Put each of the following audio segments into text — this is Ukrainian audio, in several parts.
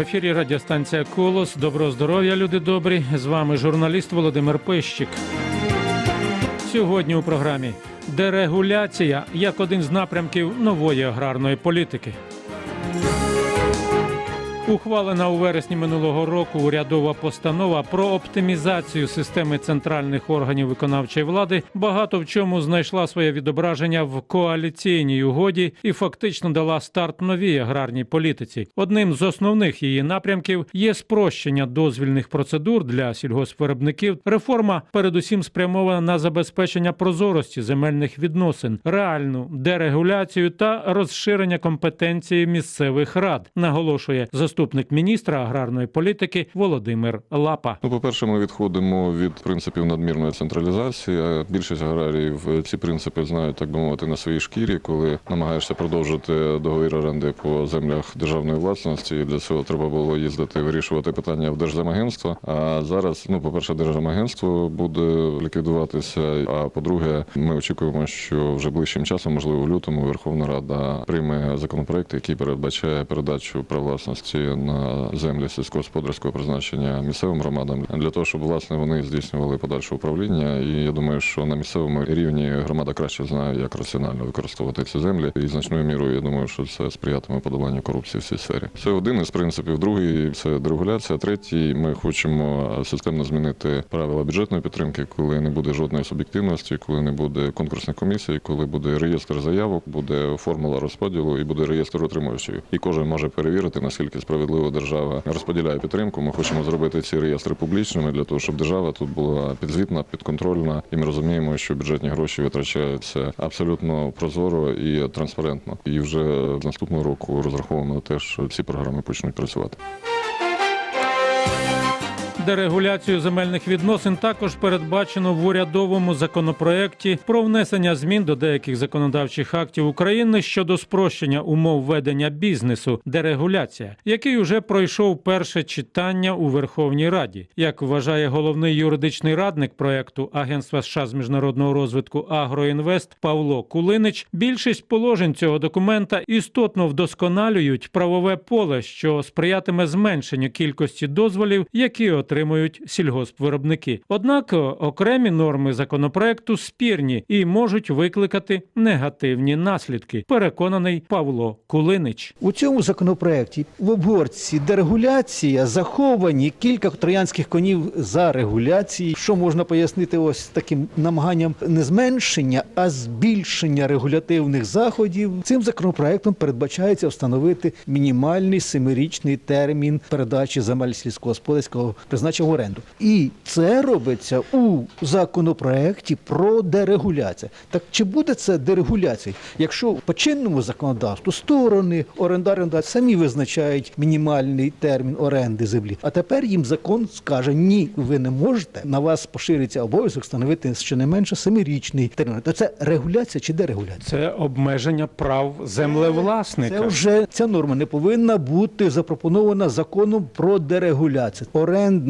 ефірі радіостанція Колос. Доброго здоров'я, люди добрі. З вами журналіст Володимир Пищик. Сьогодні у програмі дерегуляція як один з напрямків нової аграрної політики. Ухвалена у вересні минулого року урядова постанова про оптимізацію системи центральних органів виконавчої влади багато в чому знайшла своє відображення в коаліційній угоді і фактично дала старт новій аграрній політиці. Одним з основних її напрямків є спрощення дозвільних процедур для сільгоспвиробників. Реформа передусім спрямована на забезпечення прозорості земельних відносин, реальну дерегуляцію та розширення компетенції місцевих рад, наголошує заступник міністра аграрної політики Володимир Лапа. Ну, по-перше, ми відходимо від принципів надмірної централізації. Більшість аграріїв ці принципи знають, так би мовити, на своїй шкірі, коли намагаєшся продовжити договір оренди по землях державної власності. І для цього треба було їздити вирішувати питання в Держземагентство. А зараз, ну, по-перше, Держземагентство буде ліквідуватися. А по-друге, ми очікуємо, що вже ближчим часом, можливо, в лютому, Верховна Рада прийме законопроект, який передбачає передачу прав власності на землі сільськогосподарського призначення місцевим громадам для того, щоб власне вони здійснювали подальше управління. І я думаю, що на місцевому рівні громада краще знає, як раціонально використовувати ці землі. І значною мірою я думаю, що це сприятиме подоланню корупції в цій сфері. Це один із принципів. Другий це дерегуляція. Третій ми хочемо системно змінити правила бюджетної підтримки, коли не буде жодної суб'єктивності, коли не буде конкурсних комісій, коли буде реєстр заявок, буде формула розподілу і буде реєстр отримувачів. І кожен може перевірити наскільки справедливо держава розподіляє підтримку. Ми хочемо зробити ці реєстри публічними для того, щоб держава тут була підзвітна, підконтрольна, і ми розуміємо, що бюджетні гроші витрачаються абсолютно прозоро і транспарентно. І вже з наступного року розраховуємо на те, що ці програми почнуть працювати. Дерегуляцію земельних відносин також передбачено в урядовому законопроекті про внесення змін до деяких законодавчих актів України щодо спрощення умов ведення бізнесу дерегуляція, який уже пройшов перше читання у Верховній Раді. Як вважає головний юридичний радник проекту Агентства США з міжнародного розвитку Агроінвест Павло Кулинич, більшість положень цього документа істотно вдосконалюють правове поле, що сприятиме зменшенню кількості дозволів, які отримують сільгоспвиробники. Однак окремі норми законопроекту спірні і можуть викликати негативні наслідки. Переконаний Павло Кулинич. У цьому законопроекті в обгорці дерегуляція заховані кілька троянських конів за регуляції. Що можна пояснити ось таким намаганням не зменшення, а збільшення регулятивних заходів. Цим законопроектом передбачається встановити мінімальний семирічний термін передачі земель сільськогосподарського призначення в оренду. І це робиться у законопроекті про дерегуляцію. Так чи буде це дерегуляція? Якщо по чинному законодавству сторони орендар самі визначають мінімальний термін оренди землі, а тепер їм закон скаже: ні, ви не можете. На вас пошириться обов'язок встановити щонайменше семирічний термін. То це регуляція чи дерегуляція? Це обмеження прав землевласника. Це вже ця норма не повинна бути запропонована законом про дерегуляцію.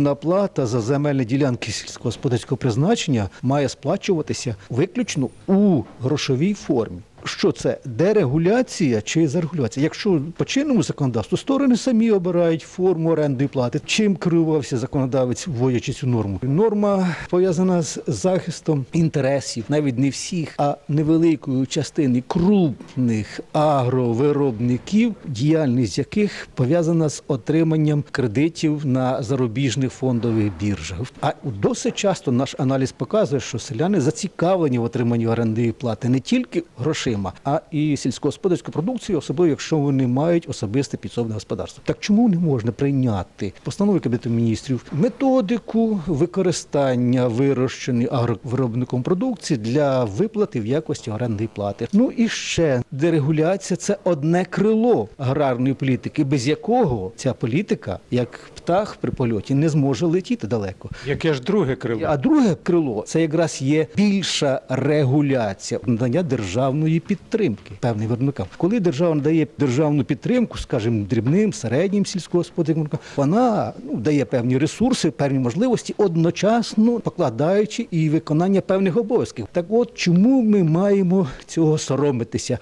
Орендна плата за земельні ділянки сільськогосподарського призначення має сплачуватися виключно у грошовій формі. Що це дерегуляція чи зарегуляція? Якщо по чинному законодавству сторони самі обирають форму оренди плати, чим керувався законодавець, вводячи цю норму? Норма пов'язана з захистом інтересів, навіть не всіх, а невеликої частини крупних агровиробників, діяльність яких пов'язана з отриманням кредитів на зарубіжних фондових біржах. А досить часто наш аналіз показує, що селяни зацікавлені в отриманні орендної плати не тільки грошима, а і сільськогосподарську продукцію, особливо якщо вони мають особисте підсобне господарство. Так чому не можна прийняти постанови Кабінету міністрів методику використання вирощеної агровиробником продукції для виплати в якості орендної плати? Ну і ще дерегуляція це одне крило аграрної політики, без якого ця політика, як птах при польоті, не зможе летіти далеко. Яке ж друге крило? А друге крило це якраз є більша регуляція надання державної підтримки певним виробникам. Коли держава надає державну підтримку, скажімо, дрібним, середнім сільськогосподарським вона ну, дає певні ресурси, певні можливості, одночасно покладаючи і виконання певних обов'язків. Так от чому ми маємо цього соромитися?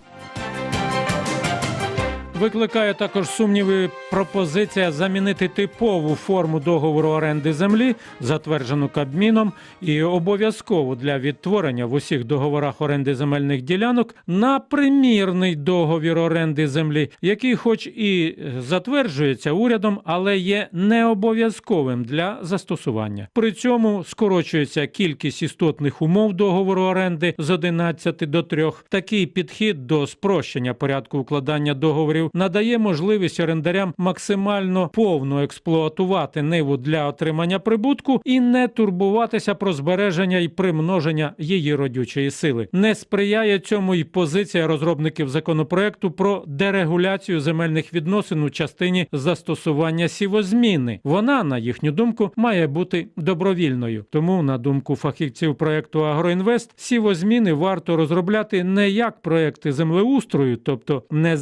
Викликає також сумніви пропозиція замінити типову форму договору оренди землі, затверджену Кабміном, і обов'язкову для відтворення в усіх договорах оренди земельних ділянок на примірний договір оренди землі, який, хоч і затверджується урядом, але є не обов'язковим для застосування. При цьому скорочується кількість істотних умов договору оренди з 11 до 3. Такий підхід до спрощення порядку укладання договорів надає можливість орендарям максимально повно експлуатувати ниву для отримання прибутку і не турбуватися про збереження і примноження її родючої сили. Не сприяє цьому й позиція розробників законопроекту про дерегуляцію земельних відносин у частині застосування сівозміни. Вона, на їхню думку, має бути добровільною. Тому, на думку фахівців проекту Агроінвест, сівозміни варто розробляти не як проекти землеустрою, тобто не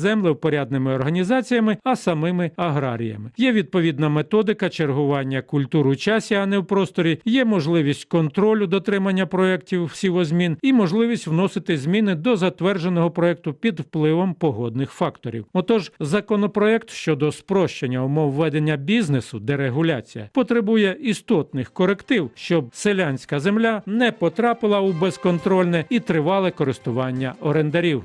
землевпорядними організаціями, а самими аграріями. Є відповідна методика чергування культур у часі, а не в просторі. Є можливість контролю дотримання проєктів сівозмін і можливість вносити зміни до затвердженого проєкту під впливом погодних факторів. Отож, законопроект щодо спрощення умов ведення бізнесу, дерегуляція, потребує істотних коректив, щоб селянська земля не потрапила у безконтрольне і тривале користування орендарів.